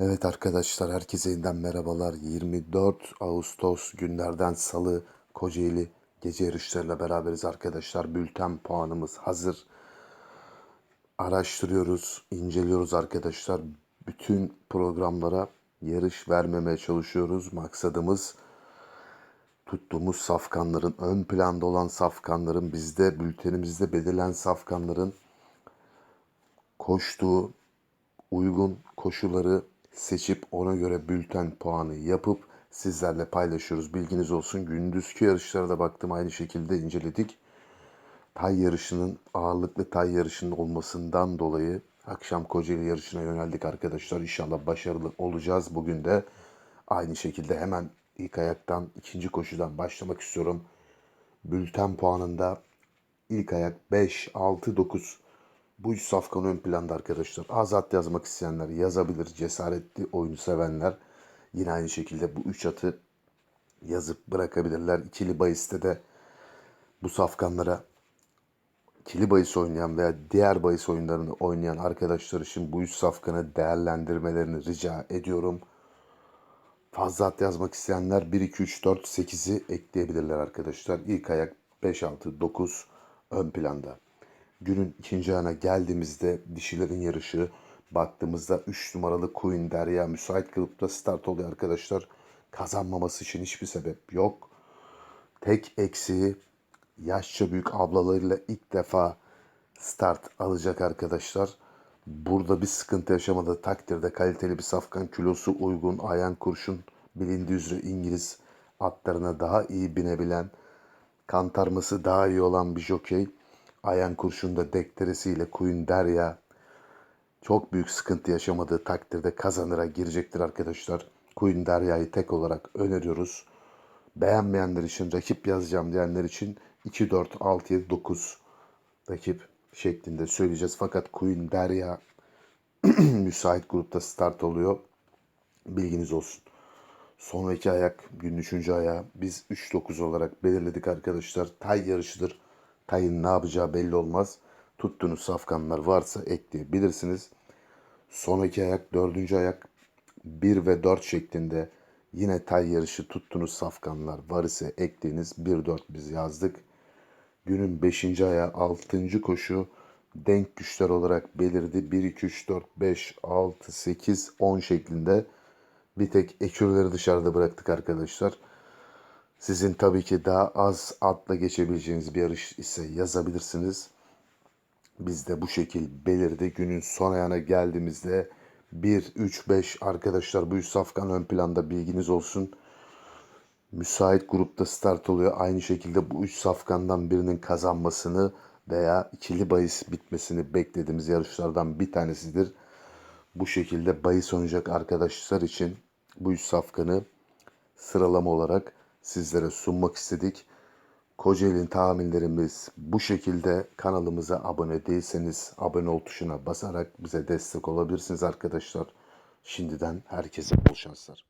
Evet arkadaşlar herkese yeniden merhabalar. 24 Ağustos günlerden salı Kocaeli gece yarışlarıyla beraberiz arkadaşlar. Bülten puanımız hazır. Araştırıyoruz, inceliyoruz arkadaşlar. Bütün programlara yarış vermemeye çalışıyoruz. Maksadımız tuttuğumuz safkanların, ön planda olan safkanların, bizde bültenimizde belirlen safkanların koştuğu uygun koşuları seçip ona göre bülten puanı yapıp sizlerle paylaşıyoruz. Bilginiz olsun. Gündüzki yarışlara da baktım aynı şekilde inceledik. Tay yarışının ağırlıklı tay yarışının olmasından dolayı akşam Kocaeli yarışına yöneldik arkadaşlar. İnşallah başarılı olacağız. Bugün de aynı şekilde hemen ilk ayaktan ikinci koşudan başlamak istiyorum. Bülten puanında ilk ayak 5, 6, 9. Bu üç safkan ön planda arkadaşlar. Azat yazmak isteyenler yazabilir. Cesaretli oyunu sevenler yine aynı şekilde bu üç atı yazıp bırakabilirler. İkili bahiste de bu safkanlara ikili bahis oynayan veya diğer bahis oyunlarını oynayan arkadaşlar için bu üç safkanı değerlendirmelerini rica ediyorum. Fazla at yazmak isteyenler 1, 2, 3, 4, 8'i ekleyebilirler arkadaşlar. İlk ayak 5, 6, 9 ön planda. Günün ikinci ayına geldiğimizde dişilerin yarışı baktığımızda 3 numaralı Queen Derya müsait kılıpta start oluyor arkadaşlar. Kazanmaması için hiçbir sebep yok. Tek eksiği yaşça büyük ablalarıyla ilk defa start alacak arkadaşlar. Burada bir sıkıntı yaşamadığı takdirde kaliteli bir safkan kilosu uygun ayan kurşun bilindiği üzere İngiliz atlarına daha iyi binebilen kantarması daha iyi olan bir jokey. Ayan kurşunda dekteresiyle Queen Derya çok büyük sıkıntı yaşamadığı takdirde kazanıra girecektir arkadaşlar. Queen Derya'yı tek olarak öneriyoruz. Beğenmeyenler için rakip yazacağım diyenler için 2, 4, 6, 7, 9 rakip şeklinde söyleyeceğiz. Fakat Queen Derya müsait grupta start oluyor. Bilginiz olsun. Sonraki ayak, günün üçüncü ayağı biz 3-9 olarak belirledik arkadaşlar. Tay yarışıdır. Tay'ın ne yapacağı belli olmaz. Tuttuğunuz safkanlar varsa ekleyebilirsiniz. Sonraki ayak, dördüncü ayak 1 ve 4 şeklinde yine tay yarışı tuttuğunuz safkanlar var ise ekleyiniz. 1-4 biz yazdık. Günün 5. ayağı 6. koşu denk güçler olarak belirdi. 1, 2, 3, 4, 5, 6, 8, 10 şeklinde bir tek ekürleri dışarıda bıraktık arkadaşlar. Sizin tabii ki daha az atla geçebileceğiniz bir yarış ise yazabilirsiniz. Biz de bu şekil belirdi. Günün son ayağına geldiğimizde 1, 3, 5 arkadaşlar bu üç safkan ön planda bilginiz olsun. Müsait grupta start oluyor. Aynı şekilde bu üç safkandan birinin kazanmasını veya ikili bahis bitmesini beklediğimiz yarışlardan bir tanesidir. Bu şekilde bahis oynayacak arkadaşlar için bu üç safkanı sıralama olarak sizlere sunmak istedik. Kocaeli'nin tahminlerimiz bu şekilde kanalımıza abone değilseniz abone ol tuşuna basarak bize destek olabilirsiniz arkadaşlar. Şimdiden herkese bol şanslar.